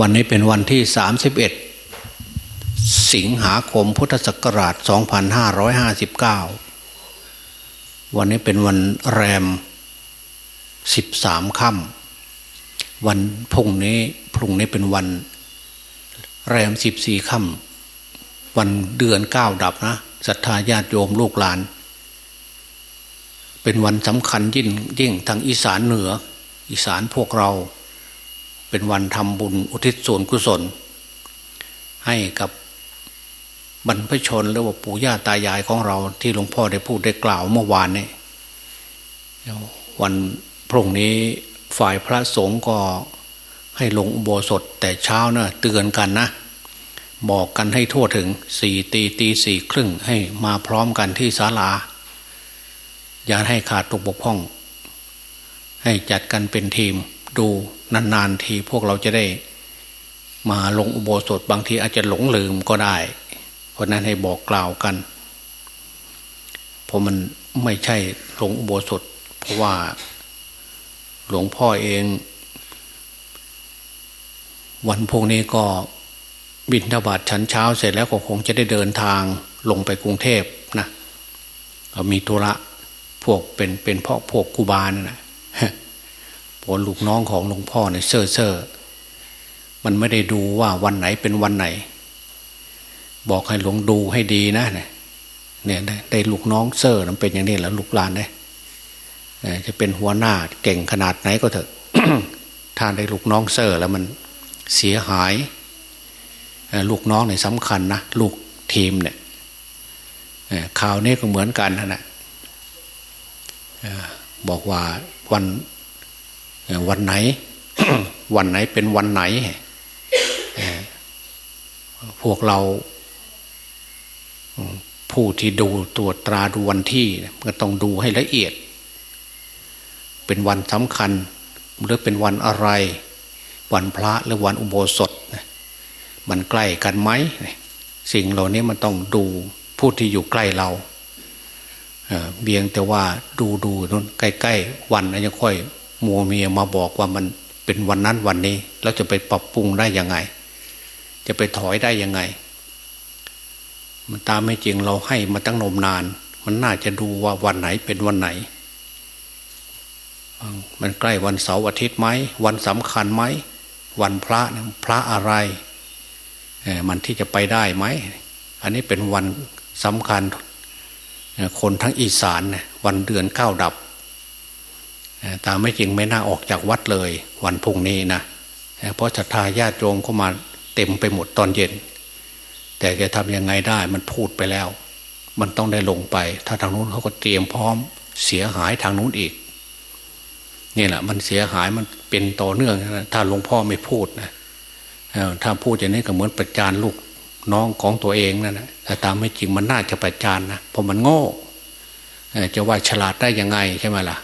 วันนี้เป็นวันที่ 31 สิงหาคมพุทธศักราช 2559 วันนี้เป็นวันแรม 13 ค่ำวันพุ่งนี้พรุ่งนี้เป็นวัน แรม 14 ค่ำวันเดือน 9 ดับนะศรัทธาญาติโยมลูกหลาน เป็นวันสำคัญยิ่งยิ่งทางอีสานเหนือ อีสานพวกเรา เป็นวันทำบุญอุทิศส่วนกุศล ให้กับบรรพชนหรือว่าปู่ย่าตายายของเราที่หลวงพ่อได้พูดได้กล่าวเมื่อวานนี้วันพรุ่งนี้ฝ่ายพระสงฆ์ก็ให้ลงอุโบสถแต่เช้านะเตือนกันนะ บอกกันให้ทั่วถึงสี่ตีตีสี่ครึ่งให้มาพร้อมกันที่ศาลา อย่าให้ขาดตกบกพร่อง ให้จัดกันเป็นทีม ดูนานๆทีพวกเราจะได้มาลงอุโบสถบางทีอาจจะหลงลืมก็ได้ เพราะนั้นให้บอกกล่าวกัน เพราะมันไม่ใช่ลงอุโบสถ เพราะว่าหลวงพ่อเอง วันพวกนี้ก็บินทบาทชั้นเช้าเสร็จแล้วก็คงจะได้เดินทางลงไปกรุงเทพนะมีธุระพวกเป็นเป็นพ่อพวกกูบาลนี่นะ ผลลูกน้องของหลวงพ่อเนี่ยเซ่อเซ่อมันไม่ได้ดูว่าวันไหนเป็นวันไหน บอกให้หลวงดูให้ดีนะเนี่ยเนี่ยได้ลูกน้องเซ่อมันเป็นอย่างนี้แหละลูกหลานเนี่ยจะเป็นหัวหน้าเก่งขนาดไหนก็เถอะถ้าได้ลูกน้องเซ่อแล้วมันเสียหาย ลูกน้องเนี่ยสำคัญนะลูกทีมเนี่ยข่าวนี้ก็เหมือนกันนะบอกว่าวัน วันไหน วันไหนเป็นวันไหน พวกเราผู้ที่ดูตรวจตราดูวันที่ก็ต้องดูให้ละเอียด เป็นวันสำคัญหรือเป็นวันอะไร วันพระหรือวันอุโบสถมันใกล้กันไหมสิ่งเหล่านี้มันต้องดูผู้ที่อยู่ใกล้เราเบียงแต่ว่าดูดูนู่นใกล้ๆวันแล้วยังค่อย มัวเมียมาบอกว่ามันเป็นวันนั้นวันนี้ แล้วจะไปปรับปรุงได้ยังไง จะไปถอยได้ยังไง มันตามไม่จริงเราให้มาตั้งนมนาน มันน่าจะดูว่าวันไหนเป็นวันไหน มันใกล้วันเสาร์อาทิตย์ไหมวันสำคัญไหมวันพระพระอะไรมันที่จะไปได้ไหม อันนี้เป็นวันสำคัญ คนทั้งอีสานวันเดือนเก้าดับ ตามไม่จริงไม่น่าออกจากวัดเลย วันพุ่งนี้นะเพราะศรัทธาญาติโยมเข้ามาเต็มไปหมดตอนเย็น แต่จะทำยังไงได้มันพูดไปแล้ว มันต้องได้ลงไป ถ้าทางนู้นเขาก็เตรียมพร้อม เสียหายทางนู้นอีกนี่แหละมันเสียหายมันเป็นต่อเนื่องนะถ้าหลวงพ่อไม่พูดนะถ้าพูดอย่างนี้ก็เหมือนประจานลูกน้องของตัวเองนั่นนะแต่ตามไม่จริงมันน่าจะประจานนะเพราะมันโง่จะว่าฉลาดได้ยังไงใช่ไหมล่ะ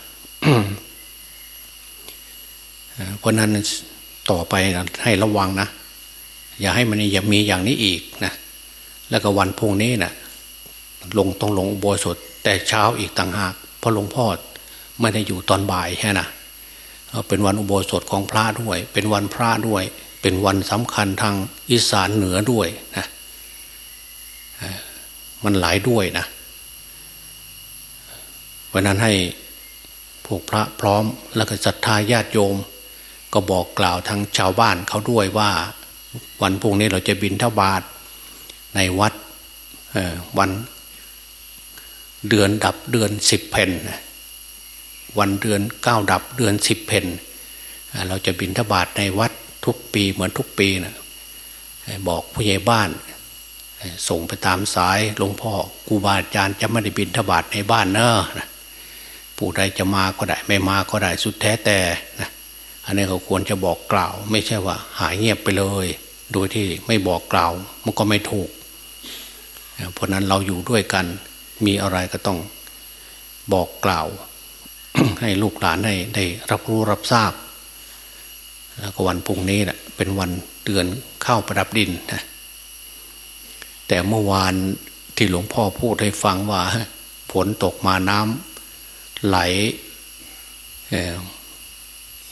เพราะนั้นต่อไปให้ระวังนะ อย่าให้มันอย่ามีอย่างนี้อีกนะแล้วก็วันพุ่งนี้นะ่ะลงต้องลงอุโบสถแต่เช้าอีกต่างหากเพราะหลวงพ่อไม่ได้อยู่ตอนบ่ายแค่นะเป็นวันอุโบสถของพระด้วย เป็นวันพระด้วย เป็นวันสำคัญทางอีสานเหนือด้วยนะมันหลายด้วยนะวันนั้นให้พวกพระพร้อมแล้วก็ศรัทธาญาติโยม ก็บอกกล่าวทางชาวบ้านเขาด้วยว่า วันพรุ่งนี้เราจะบินทบาทในวัดวันเดือนดับเดือนสิบเพนวันเดือนเก้าดับเดือนสิบเพนเราจะบินทบาทในวัดทุกปีเหมือนทุกปีนะบอกผู้ใหญ่บ้าน ส่งไปตามสายหลวงพ่อครูบาอาจารย์จะไม่ได้บินทบาทในบ้านเนอะผู้ใดจะมาก็ได้ไม่มาก็ได้สุดแท้แต่นะ อันนี้เขาควรจะบอกกล่าว ไม่ใช่ว่า หายเงียบไปเลย โดยที่ไม่บอกกล่าวมันก็ไม่ถูก เพราะนั้นเราอยู่ด้วยกัน มีอะไรก็ต้องบอกกล่าว ให้ลูกหลานได้ได้รับรู้รับทราบ แล้วก็วันพุ่งนี้แหละเป็นวันเดือนเข้าประดับดินนะแต่เมื่อวานที่หลวงพ่อพูดให้ฟังว่าฝนตกมาน้ำไหล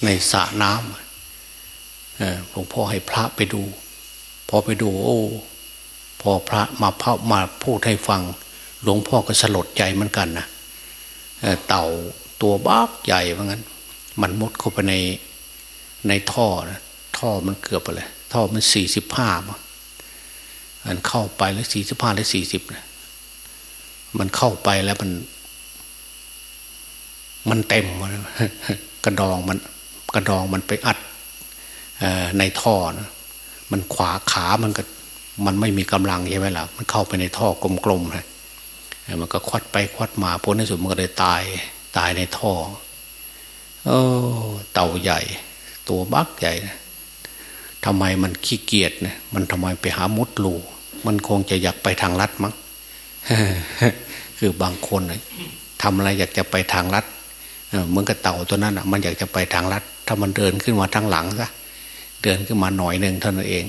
ในสระน้หลวงพ่อให้พระไปดู พอไปดู โอ้ พอพระมาพามาพูดให้ฟัง หลวงพ่อก็สลดใจเหมือนกันนะเต่าตัวบ้าใหญ่ว่างั้น มันมุดเข้าไปในในท่อนะท่อมันเกือบไปเลยท่อมันสี่สิบห้ามันเข้าไปแล้วสี่สิบห้าแล้วสี่สิบนะมันเข้าไปแล้วมัน มันเต็มกระดองมัน กระดองมันไปอัดในท่อนะมันขวาขามันก็มันไม่มีกำลังใช่ไหมล่ะ มันเข้าไปในท่อกลมๆนะมันก็ควัดไปควัดมาพ้นในสุดมันก็เลยตายตายในท่อโอ้เต่าใหญ่ ตัวบักใหญ่นะทำไมมันขี้เกียจนะมันทำไมไปหามุดรูมันคงจะอยากไปทางลัดมั้งคือบางคนทำอะไรอยากจะไปทางลัดเหมือนกับเต่าตัวนั้นอะ มันอยากจะไปทางลัด ถ้ามันเดินขึ้นมาทางหลังซะเดินขึ้นมาหน่อยหนึ่งเท่านั้นเอง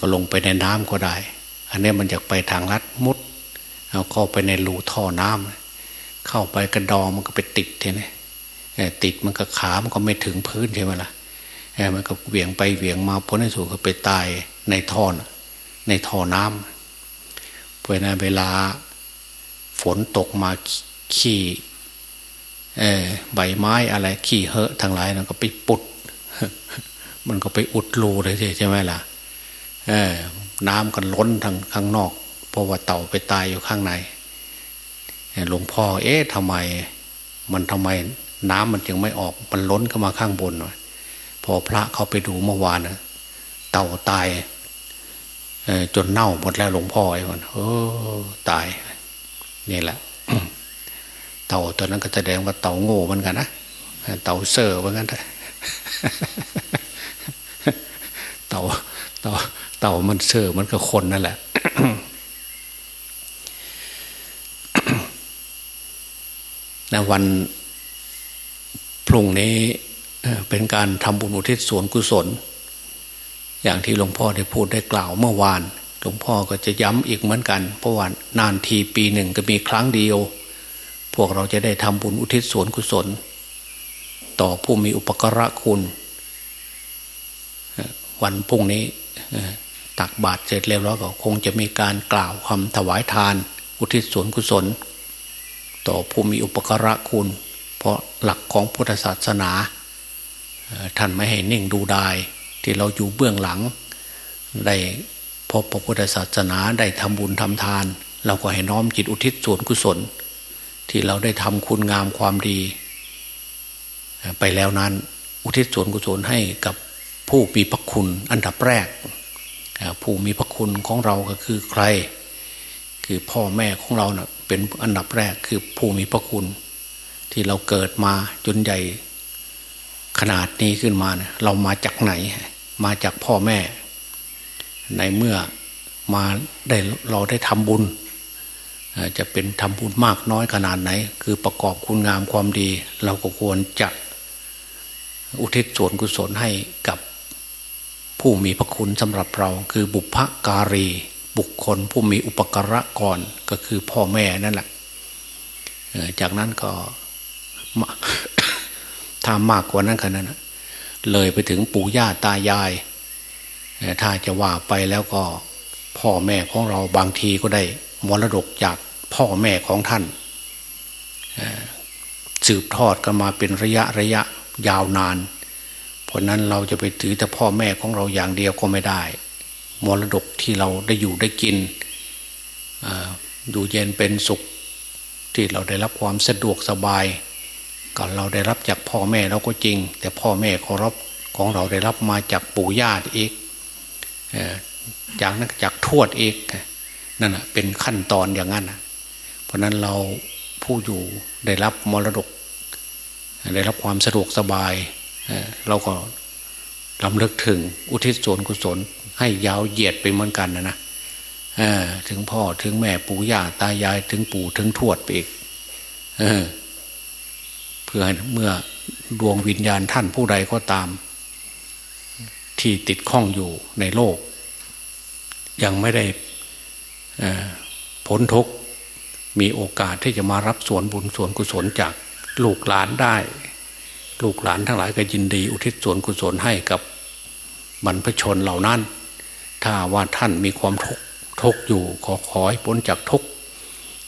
ก็ลงไปในน้ำก็ได้ อันนี้มันอยากไปทางลัดมุดเอาเข้าไปในรูท่อน้ำเข้าไปกระดองมันก็ไปติดทีนี้ติดมันก็ขามันก็ไม่ถึงพื้นใช่ไหมล่ะมันก็เหวี่ยงไปเหวี่ยงมาพ้นในสุดก็ไปตายในท่อในท่อน้ำเพราะนั้นเวลาฝนตกมาขี่ ใบไม้อะไรขี่เหอะทั้งหลายมันก็ไปปุด มันก็ไปอุดรูเลยใช่ไหมล่ะน้ำกันล้นทางข้างนอก เพราะว่าเต่าไปตายอยู่ข้างในหลวงพ่อ เอ๊ะทำไม มันทำไม น้ำมันจึงไม่ออก มันล้นเข้ามาข้างบนหน่อยพอพระเขาไปดูเมื่อวานนะเต่าตายจนเน่าหมดแล้วหลวงพ่อไอ้คนโอ้ตาย นี่แหละ เต่าตัวนั้นก็แสดงว่าเต่าโง่เหมือนกันนะเต่าเซอร์เหมือนกันเต่าเต่าเต่ามันเซอร์มันก็คนนั่นแหละในวันพรุ่งนี้เป็นการทำบุญอุทิศส่วนกุศล อย่างที่หลวงพ่อได้พูดได้กล่าวเมื่อวาน หลวงพ่อก็จะย้ำอีกเหมือนกัน เพราะว่านานทีปีหนึ่งก็มีครั้งเดียว พวกเราจะได้ทำบุญอุทิศส่วนกุศล ต่อผู้มีอุปการะคุณ วันพรุ่งนี้ตักบาตรเสร็จแล้วก็คงจะมีการกล่าวคำถวายทาน อุทิศส่วนกุศล ต่อผู้มีอุปการะคุณ เพราะหลักของพุทธศาสนา ท่านไม่ให้นิ่งดูดาย ที่เราอยู่เบื้องหลัง ได้พบพระพุทธศาสนาได้ทำบุญทำทาน เราก็ให้น้อมจิตอุทิศส่วนกุศล ที่เราได้ทำคุณงามความดี ไปแล้วนั้น อุทิศส่วนกุศลให้กับผู้มีพระคุณอันดับแรก ผู้มีพระคุณของเราก็คือใคร คือพ่อแม่ของเราเนะ่ะเป็นอันดับแรกคือผู้มีพระคุณ ที่เราเกิดมาจนใหญ่ขนาดนี้ขึ้นมาเนี่ยเรามาจากไหน มาจากพ่อแม่ ในเมื่อมาได้เราได้ทำบุญ จะเป็นทำบุญมากน้อยขนาดไหน คือประกอบคุณงามความดี เราก็ควรจะอุทิศส่วนกุศลให้กับผู้มีพระคุณสำหรับเรา คือบุพการี บุคคลผู้มีอุปการะก่อนก็คือพ่อแม่นั่นแหละจากนั้นก็ถ้ามากกว่านั้นขนาดนั้นเลยไปถึงปู่ย่าตายาย ถ้าจะว่าไปแล้วก็พ่อแม่ของเราบางทีก็ได้มรดกจาก พ่อแม่ของท่านสืบทอดกันมาเป็นระยะระยะยาวนาน เพราะนั้นเราจะไปถือแต่พ่อแม่ของเราอย่างเดียวก็ไม่ได้ มรดกที่เราได้อยู่ได้กินดูเย็นเป็นสุขที่เราได้รับความสะดวกสบายก็เราได้รับจากพ่อแม่เราก็จริง แต่พ่อแม่ของเราของเราได้รับมาจากปู่ย่าอีกจากนั้นจากทวดอีกนั่นแหะเป็นขั้นตอนอย่างนั้น ราะนั้นเราผู้อยู่ได้รับมรดก ได้รับความสะดวกสบาย เราก็ลำลึกถึงอุทิศส่วนกุศล ให้ยาวเหยียดไปเหมือนกันนะนะถึงพ่อถึงแม่ปู่ย่าตายายถึงปู่ถึงทวดไปอีกเพื่อเมื่อดวงวิญญาณท่านผู้ใดก็ตาม ที่ติดข้องอยู่ในโลก ยังไม่ได้พ้นทุก มีโอกาสที่จะมารับส่วนบุญส่วนกุศลจากลูกหลานได้ ลูกหลานทั้งหลายก็ยินดี อุทิศส่วนกุศลให้กับบรรพชนเหล่านั้น ถ้าว่าท่านมีความทุกข์ทุกอยู่ขอขอให้พ้นจากทุกข์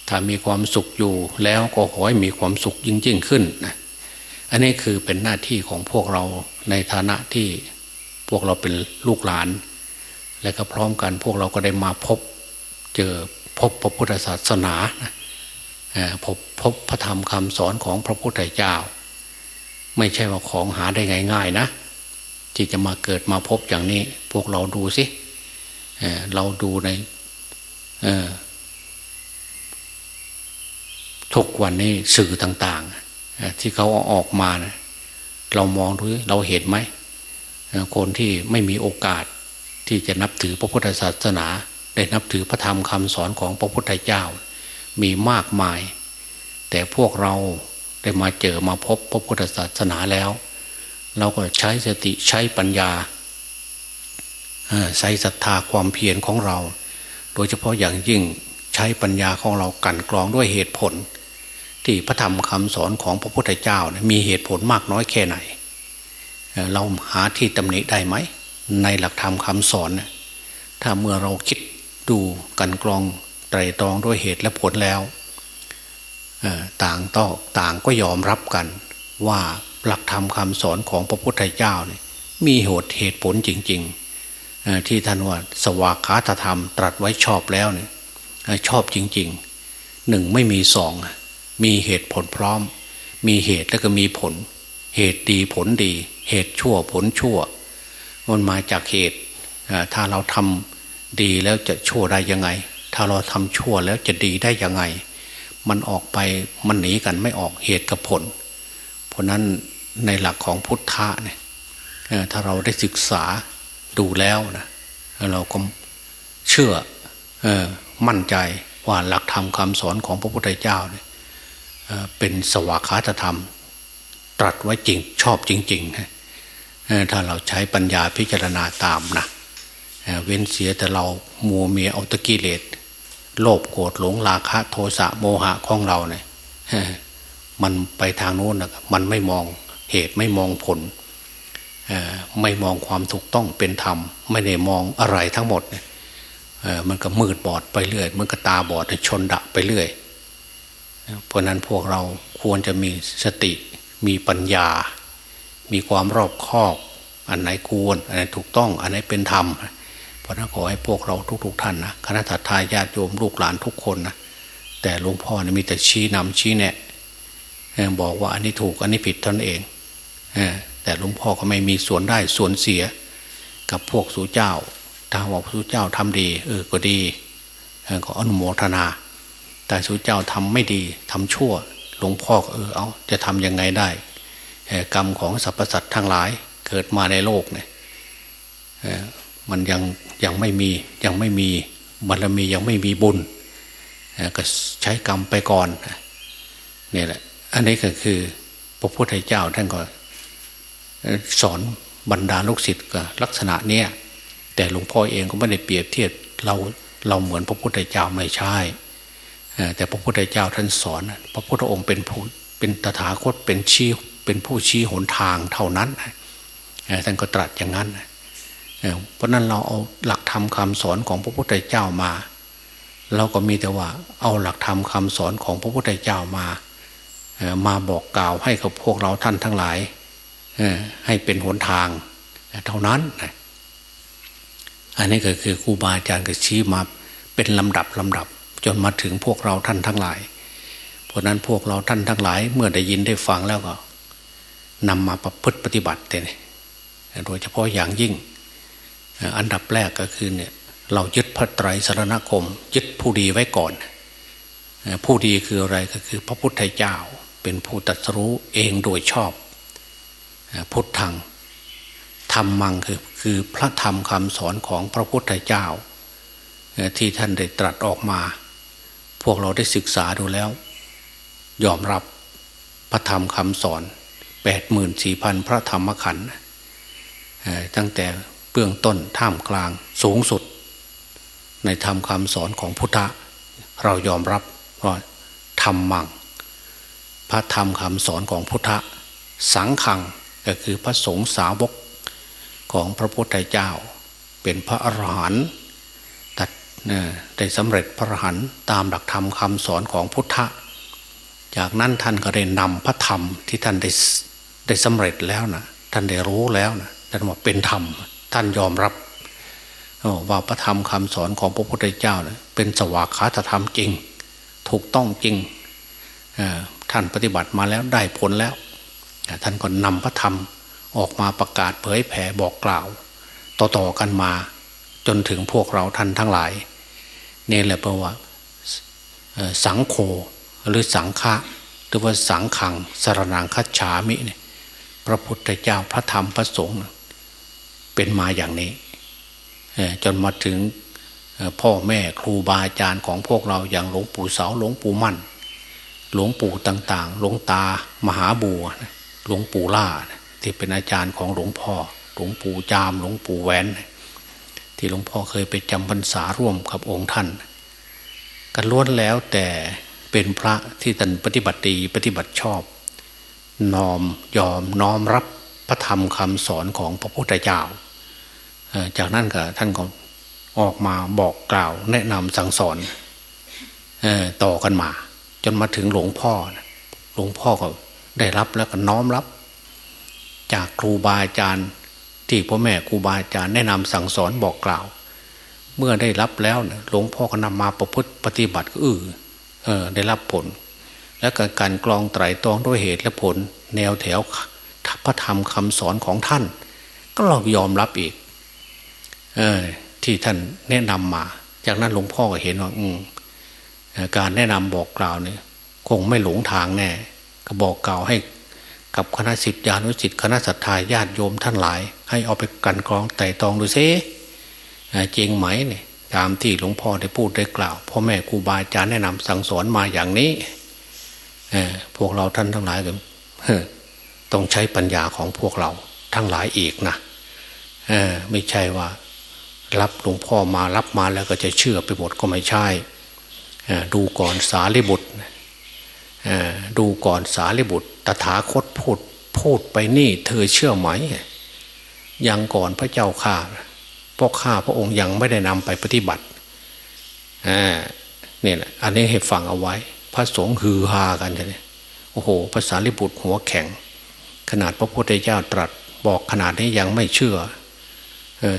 ถ้ามีความสุขอยู่แล้วก็ขอให้มีความสุขยิ่งยิ่งขึ้นนะอันนี้คือเป็นหน้าที่ของพวกเราในฐานะที่พวกเราเป็นลูกหลาน และก็พร้อมกันพวกเราก็ได้มาพบเจอพบพระพุทธศาสนานะ พบพบพระธรรมคำสอนของพระพุทธเจ้า ไม่ใช่ว่าของหาได้ง่ายๆนะที่จะมาเกิดมาพบอย่างนี้ พวกเราดูสิเเราดูในทุกวันนี้สื่อต่าง ๆ ที่เขาอาออกมานะเรามองดูเราเห็นไหมคนที่ไม่มีโอกาสที่จะนับถือพระพุทธศาสนา ได้นับถือพระธรรมคำสอนของพระพุทธเจ้า มีมากมาย แต่พวกเราได้มาเจอมาพบพระพุทธศาสนาแล้ว เราก็ใช้สติใช้ปัญญาใช้ศรัทธาความเพียรของเรา โดยเฉพาะอย่างยิ่งใช้ปัญญาของเรากันกรองด้วยเหตุผล ที่พระธรรมคำสอนของพระพุทธเจ้ามีเหตุผลมากน้อยแค่ไหน เราหาที่ตำหนิได้ไหม ในหลักธรรมคำสอนถ้าเมื่อเราคิดดูกันกรอง ตรตรองด้วยเหตุและผลแล้วต่างต้องต่างก็ยอมรับกัน ว่าหลักธรรมคำสอนของพระพุทธเจ้าเนี่ยมีเหตุเหตุผลจริง ๆ ที่ท่านว่าสวากขาธรรมตรัสไว้ชอบแล้วเนี่ยชอบจริงๆหนึ่งไม่มีสองมีเหตุผลพร้อม มีเหตุแล้วก็มีผล เหตุดีผลดี เหตุชั่วผลชั่ว มันมาจากเหตุถ้าเราทำดีแล้วจะชั่วได้ยังไง ถ้าเราทำชั่วแล้วจะดีได้ยังไง มันออกไปมันหนีกันไม่ออกเหตุกับผล เพราะนั้นในหลักของพุทธะเนี่ยถ้าเราได้ศึกษาดูแล้วนะเราก็เชื่อมั่นใจว่าหลักธรรมคำสอนของพระพุทธเจ้าเนี่ยเป็นสวากขาธรรม ตรัสไว้จริงชอบจริงๆถ้าเราใช้ปัญญาพิจารณาตามนะเว้นเสียแต่เรามัวเมียเอาตะกี้เลส โลภโกรธหลงราคะ โทสะโมหะของเราเนี่ยมันไปทางโน้นนะมันไม่มองเหตุไม่มองผลไม่มองความถูกต้องเป็นธรรม ไม่ได้มองอะไรทั้งหมดเนี่ยมันก็มืดบอดไปเรื่อย มันก็ตาบอดชนดะไปเรื่อย เพราะนั้นพวกเราควรจะมีสติมีปัญญา มีความรอบคอบ อันไหนควร อันไหนถูกต้อง อันไหนเป็นธรรม เพราะนั้นขอให้พวกเราทุก ๆทท่านนะคณะทาญาติโยมลูกหลานทุกคนนะแต่หลวงพ่อเนี่ยมีแต่ชี้นำชี้แนะบอกว่าอันนี้ถูกอันนี้ผิดท่านเองแต่หลวงพ่อก็ไม่มีส่วนได้ส่วนเสีย กับพวกสู่เจ้าถ้าว่าพระเจ้าทำดี เออก็ดีก็อนุโมทนา แต่พระเจ้าทำไม่ดีทำชั่ว หลวงพ่อเออเอาจะทำยังไงได้กรรมของสรรพสัตว์ทั้งหลายเกิดมาในโลกเนี่ย มันยังยังไม่มียังไม่มีบารมียังไม่มีบุญก็ใช้กรรมไปก่อนนี่แหละ อันนี้ก็คือพระพุทธเจ้าท่านก็สอนบรรดาลูกศิษย์กับลักษณะเนี้ยแต่หลวงพ่อเองก็ไม่ได้เปรียบเทียบเราเราเหมือนพระพุทธเจ้าไม่ใช่แต่พระพุทธเจ้าท่านสอน พระพุทธองค์เป็นผู้เป็นตถาคตเป็นชี้เป็นผู้ชี้หนทางเท่านั้นท่านก็ตรัสอย่างนั้น เพราะนั้นเราเอาหลักธรรมคาสอนของพระพุทธเจ้ามา เราก็มีแต่ว่าเอาหลักธรรมคาสอนของพระพุทธเจ้ามามาบอกกล่าวให้กับพวกเราท่านทั้งหลายให้เป็นหนทางเท่านั้น อันนี้ก็คือครูบาอาจารย์ก็ชี้มาเป็นลำดับลำดับ จนมาถึงพวกเราท่านทั้งหลาย เพราะนั้นพวกเราท่านทั้งหลาย เมื่อได้ยินได้ฟังแล้วก็นำมาประพฤติปฏิบัติเนี่ยโดยเฉพาะอย่างยิ่ง อันดับแรกก็คือเนี่ยเรายึดพระไตรสรณคม ยึดผู้ดีไว้ก่อน ผู้ดีคืออะไรก็คือพระพุทธเจ้า เป็นผู้ตรัสรู้เองโดยชอบ พุทธังธรรมังคือคือพระธรรมคำสอนของพระพุทธเจ้า ที่ท่านได้ตรัสออกมา พวกเราได้ศึกษาดูแล้ว ยอมรับพระธรรมคำสอนแปดหมื่นสี่พันพระธรรมขันธ์ตั้งแต่ เบื้องต้นท่ามกลางสูงสุด ในธรรมคำสอนของพุทธะ เรายอมรับว่าธรรมมัง พระธรรมคำสอนของพุทธะ สังขังก็คือพระสงฆ์สาวกของพระพุทธเจ้า เป็นพระอรหันต์ตัดได้สำเร็จพระอรหันต์ตามหลักธรรมคำสอนของพุทธะ จากนั้นท่านก็ได้นำพระธรรมที่ท่านได้ได้สำเร็จแล้วนะท่านได้รู้แล้วนะท่านว่าเป็นธรรม ท่านยอมรับว่าพระธรรมคำสอนของพระพุทธเจ้านะเป็นสวากขาธรรมจริง ถูกต้องจริงท่านปฏิบัติมาแล้วได้ผลแล้ว ท่านก็นำพระธรรมออกมาประกาศเผยแผ่บอกกล่าว ต่อๆกันมาจนถึงพวกเราท่านทั้งหลายนี่แหละแปลว่าสังโฆหรือสังฆะหรือว่าสังขังสารนังคัจฉามิเนี่ยพระพุทธเจ้าพระธรรมพระสงฆ์ เป็นมาอย่างนี้จนมาถึงพ่อแม่ครูบาอาจารย์ของพวกเราอย่างหลวงปู่เสาหลวงปู่มั่น หลวงปู่ต่างๆ หลวงตามหาบัวหลวงปู่ล่า ที่เป็นอาจารย์ของหลวงพ่อ หลวงปู่จาม หลวงปู่แหวน ที่หลวงพ่อเคยไปจำพรรษาร่วมกับองค์ท่าน กันล้วนแล้วแต่เป็นพระที่ท่านปฏิบัติดีปฏิบัติชอบนอมยอมน้อมรับพระธรรมคำสอนของพระพุทธเจ้า จากนั้นก็ท่านก็ออกมาบอกกล่าว แนะนำสั่งสอนต่อกันมา จนมาถึงหลวงพ่อหลวงพ่อก็ได้รับแล้วก็น้อมรับ จากครูบาอาจารย์ที่พ่อแม่ครูบาอาจารย์แนะนำสั่งสอนบอกกล่าว เมื่อได้รับแล้วหลวงพ่อก็นำมาประพฤติปฏิบัติก็อือเออได้รับผล และกการกรองไตรตรองด้วยเหตุและผล แนวแถวพระธรรมคำสอนของท่าน ก็ลองยอมรับอีก เออที่ท่านแนะนำมา จากนั้นหลวงพ่อก็เห็นว่าอืการแนะนำบอกกล่าวเนี่ยคงไม่หลงทางแน่ ก็บอกกล่าวให้กับคณะสิทธิานุสิทธิคณะสัตยาญาติโยมท่านหลาย ให้เอาไปกันกรองไต่ตองดูซิจริงไหมเนี่ยตามที่หลวงพ่อได้พูดได้กล่าวพ่อแม่ครูบาอาจารย์แนะนำสั่งสอนมาอย่างนี้พวกเราท่านทั้งหลายก็ต้องใช้ปัญญาของพวกเราทั้งหลายอีกนะไม่ใช่ว่า รับหลวงพ่อมารับมาแล้วก็จะเชื่อไปหมดก็ไม่ใช่ดูก่อนสารีบุตรดูก่อนสารีบุตร ตถาคตพูดพูดไปนี่ เธอเชื่อไหม ยังก่อนพระเจ้าข้าพราะข้าพระองค์ยังไม่ได้นำไปปฏิบัติเนี่ยอันนี้ให้ฟังเอาไว้ พระสงฆ์ฮือฮากันเลยโอ้โหภาษาลิบุตรหัวแข็ง ขนาดพระพุทธเจ้าตรัสบอกขนาดนี้ยังไม่เชื่อ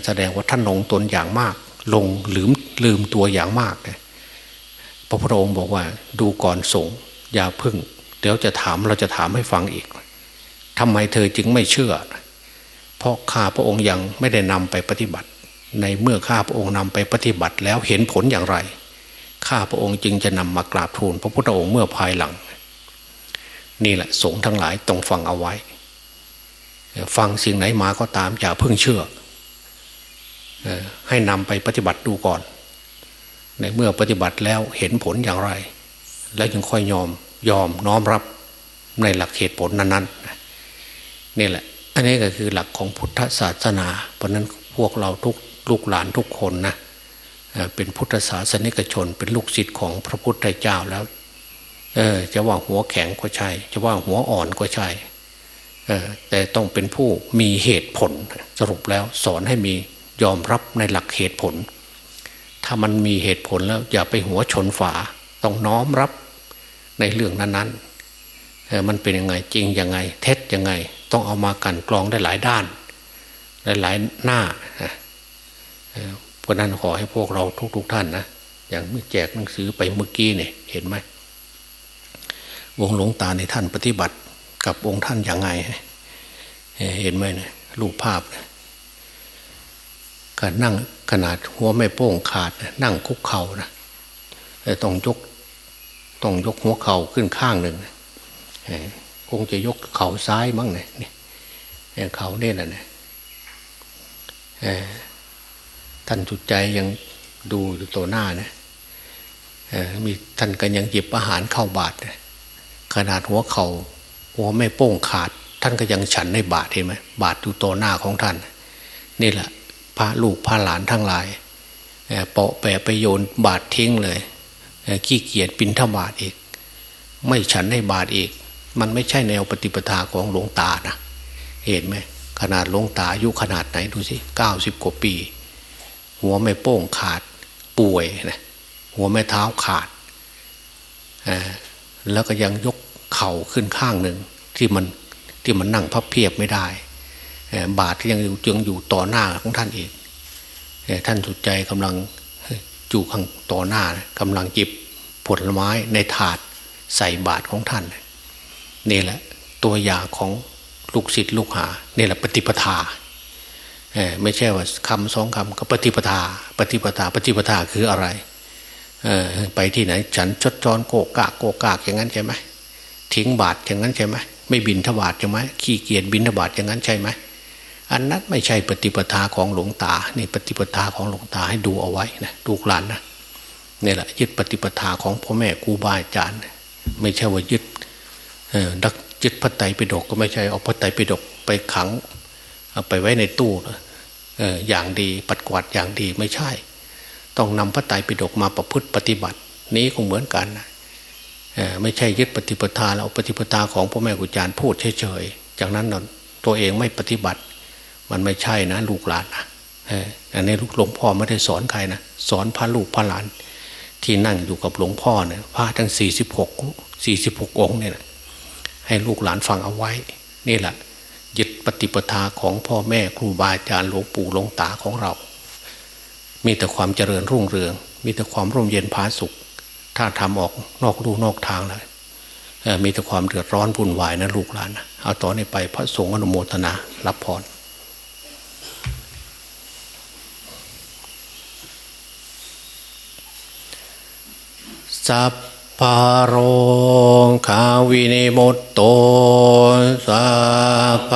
แสดงว่าท่านลงตนอย่างมาก ลงลืมลืมตัวอย่างมากเลยพระพุทธองค์บอกว่า ดูก่อนสงอย่าพึ่ง เดี๋ยวจะถามเราจะถามให้ฟังอีกทำไมเธอจึงไม่เชื่อ เพราะข้าพระองค์ยังไม่ได้นำไปปฏิบัติ ในเมื่อข้าพระองค์นำไปปฏิบัติแล้วเห็นผลอย่างไร ข้าพระองค์จึงจะนำมากราบทูล พระพุทธองค์เมื่อภายหลัง นี่แหละสงทั้งหลายต้องฟังเอาไว้ ฟังสิ่งไหนมาก็ตามอย่าเพิ่งเชื่อ ให้นำไปปฏิบัติดูก่อน ในเมื่อปฏิบัติแล้วเห็นผลอย่างไร แล้วจึงค่อยยอมยอมน้อมรับในหลักเหตุผลนั้นๆนี่แหละ อันนี้ก็คือหลักของพุทธศาสนา เพราะนั้นพวกเราทุกลูกหลานทุกคนนะเป็นพุทธศาสนิกชน เป็นลูกศิษย์ของพระพุทธเจ้าแล้วเออจะว่าหัวแข็งก็ใช่ จะว่าหัวอ่อนก็ใช่แต่ต้องเป็นผู้มีเหตุผลสรุปแล้วสอนให้มี ยอมรับในหลักเหตุผล ถ้ามันมีเหตุผลแล้วอย่าไปหัวชนฝา ต้องน้อมรับในเรื่องนั้นๆมันเป็นยังไงจริงยังไง เท็จยังไง ต้องเอามากันกรองได้หลายด้านหลายๆหน้าเพราะนั้นขอให้พวกเราทุกๆทท่านนะอย่างเมื่อแจกหนังสือไปเมื่อกี้เนี่ยเห็นไหมวงหลวงตาในท่านปฏิบัติกับองค์ท่านอย่างไง เห็นไหมเนี่ยรูปภาพกา รนั่งขนาดหัวไม่โป้งขาดนั่งคุกเข่านะต้องยกต้องยกหัวเข่าขึ้นข้างหนึ่งคงจะยกเข่าซ้ายมั้งเนี่ยเข่าเนี่ยนะเนี่ยท่านจุดใจยังดูอยู่ตัวหน้านะมีท่านก็ยังหยิบอาหารเข้าบาตรขนาดหัวเขา่าหัวไม่โป้งขาด ท่านก็ยังฉันในบาตรเห็นไหมบาตรอยู่ตัวหน้าของท่าน นี่แหละ พระลูกพระหลานทั้งหลายเปาะแปะไปโยนบาตรทิ้งเลยขี้เกียจปินทบาทอีก ไม่ฉันในบาตรอีก มันไม่ใช่แนวปฏิปทาของหลวงตานะเห็นไหมขนาดหลวงตาอายุขนาดไหนดูสิเก้าสิบกว่าปี หัวไม่โป้งขาดป่วยนะหัวไม่เท้าขาดแล้วก็ยังยกเข่าขึ้นข้างหนึ่งที่มันที่มันนั่งพับเพียบไม่ได้ บาทที่ยังอยู่ยังอยู่ต่อหน้าของท่านเองท่านสุดใจกำลังจู่ข้างต่อหน้ากำลังจิบผลไม้ในถาดใส่บาทของท่าน นี่แหละตัวอย่างของลูกศิษย์ลูกหานี่แหละปฏิปทาไม่ใช่ว่าคำสองคำก็ปฏิปทา ปฏิปทา ปฏิปทาคืออะไรไปที่ไหน ฉันชดจอนโกกากโกกากอย่างนั้นใช่ไหมทิ้งบาทอย่างนั้นใช่ไหมไม่บินทบาทใช่ไหมขี้เกียจบินทบาทอย่างนั้นใช่ไหม อันนั้นไม่ใช่ปฏิปทาของหลวงตานี่ปฏิปทาของหลวงตาให้ดูเอาไว้นะดูกหลานนะนี่แหละยึดปฏิปทาของพ่อแม่ครูบาอาจารย์ ไม่ใช่ว่ายึดดักยึดพระไตรปิฎกก็ไม่ใช่เอาพระไตรปิฎกไปขังไปไว้ในตู้อย่างดีปัดกวาดอย่างดีไม่ใช่ ต้องนำพระไตรปิฎกมาประพฤติปฏิบัติ นี้คงเหมือนกันนะไม่ใช่ยึดปฏิปทาแล้วปฏิปทาของพ่อแม่ครูอาจารย์พูดเฉยๆจากนั้นตัวเองไม่ปฏิบัติ มันไม่ใช่นะ ลูกหลานนะอันนี้ลูกหลวงพ่อไม่ได้สอนใครนะสอนพระลูกพระหลาน ที่นั่งอยู่กับหลวงพ่อเนี่ยพระทั้งสี่สิบหกสี่สิบหกองเนี่ยให้ลูกหลานฟังเอาไว้ นี่แหละยึดปฏิปทาของพ่อแม่ครูบาอาจารย์หลวงปู่หลวงตาของเรา มีแต่ความเจริญรุ่งเรือง มีแต่ความร่มเย็นผาสุข ถ้าทำออกนอกรูนอกทางเลยมีแต่ความเดือดร้อนวุ่นวายนะลูกหลานนะเอาต่อนนี้ไปพระสงฆ์อนุโมทนา รับพร สัพพโรคาวินิมุตโตสัพพ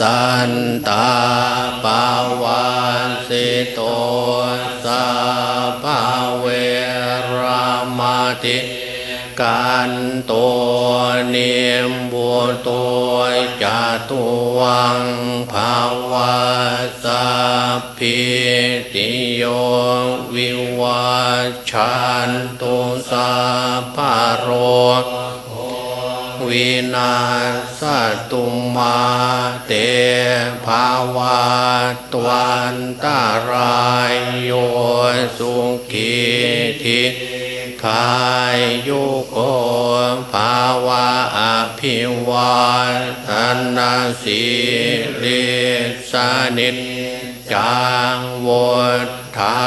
สันตาปาวาสิโตสัพพเวรามาติกันตัวเนียมบัวตัวจตุวังภาวาสัพพิติโย วิวาชันตุสัพพโรวินาสตุมาเตภาวะตวันตารายโยสุขีทิคายยุโกภาวะอภิวาทนาสีลิสานิจ จังวดทา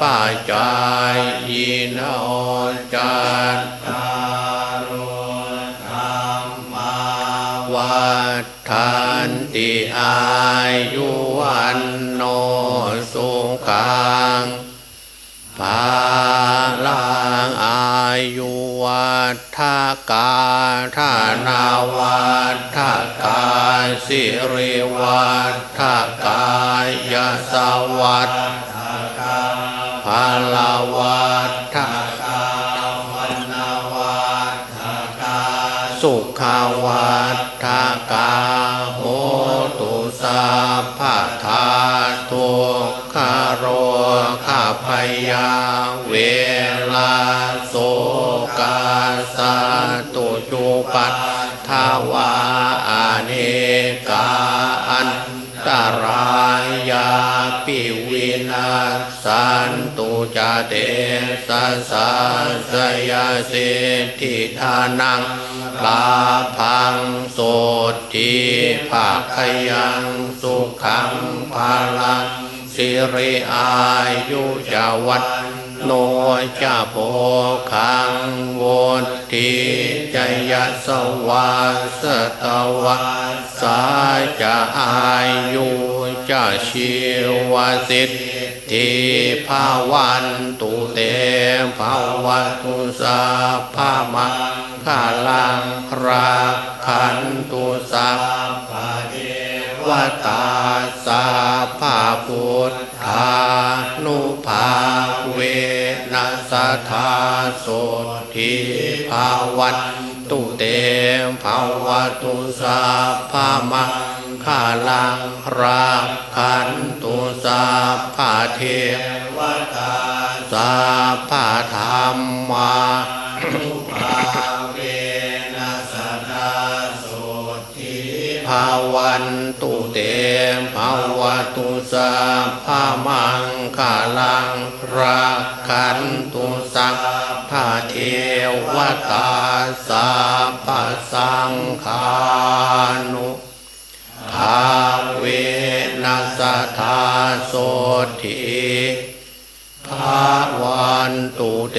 ป้าจายยินอจัตตารุธรรมาวัฏฐานติอายุวันโนสุขังภาลังอายุวัฏกาธานาวัฏกา สิริวัฏกายสวัฏภาลาวัฏกาวันนาวัฏกาสุขวัฏกาโหตุสัพพทาทุกขโรข้าพยาเวลาโสกาสาตุจุปัฏทาวา ตรายาปิวินาสันตุจเตสสะสยาสิทธิทานังลาพังโสติภาคยังสุขังภาลังสิริอายุจวัต โนจะโพคังโวติจยสวาสตวะสาจะอายุจะชีวสิทธิภาวันตุเตภาวตุสาภามังคาลังรักขันตุสัพพะเท วตาสาภาพุทธานุภาเวนัสธาโสทิภาวันตุเตภาวตุสาภามังคาลังรักขันตุสาภาเทวตาสาภาธรรมมานุภา ภาวันตุเตเตภวตุสัพพมังคาลังรักขันตุสัพพะเทวตาสัพพสังฆานุภาเวนัสธาโสทิภาวันตุเต